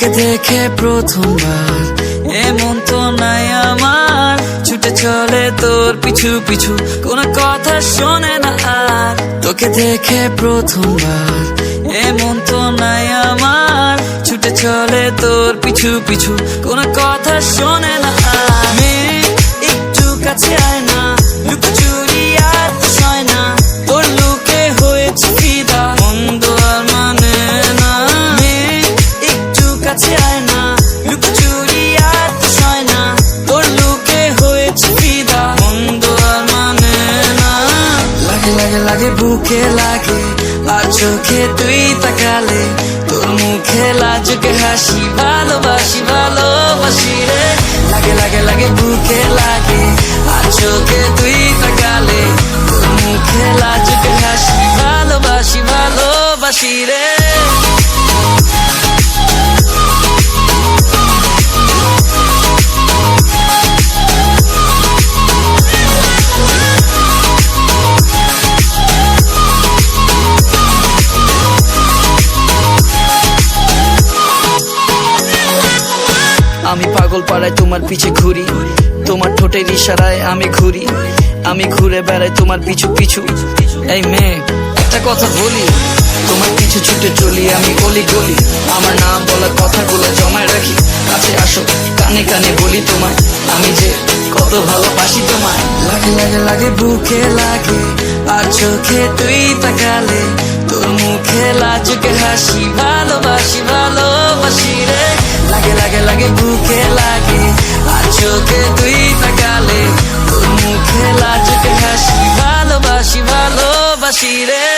তোকে দেখে প্রথমবার। এমন তো নাই আমার। ছুটে চলে তোর পিছু পিছু। কোনো কথা শোনে না আর। তোকে দেখে প্রথমবার। এমন তো নাই আমার। ছুটে চলে তোর পিছু পিছু। কোনো কথা শোনে না আর। লাগে লাগে লাগে, বুকে লাগে, আর চোখে তুই তাকালে তোর মুখে লাজুকে হাসি, ভালোবাসি ভালোবাসি আমি পাগল পাড়ায় তোমার পিছে ঘুরি। তোমার ঠোঁটের ইশারায় আমি ঘুরি। আমি ঘুরে বেড়াই তোমার পিছু পিছু। এই মেয়ে, একটা কথা বলি। তোমার পিছু ছুটে চলি আমি গলি গলি। আমার নাম বলা কথাগুলো জমায় রাখি। কাছে আসো, কানে কানে বলি তোমায়। আমি যে কত ভালোবাসি তোমায়। লাগে লাগে লাগে, বুকে লাগে। আর চোখে তুই তাকালে তোর মুখে লাজুকে হাসি, ভালোবাসি লাগে বুকে লাগে। আর চোখে তুই তাকালে তোর মুখে লাজুকে হাসি ভালোবাসি ভালোবাসি রে।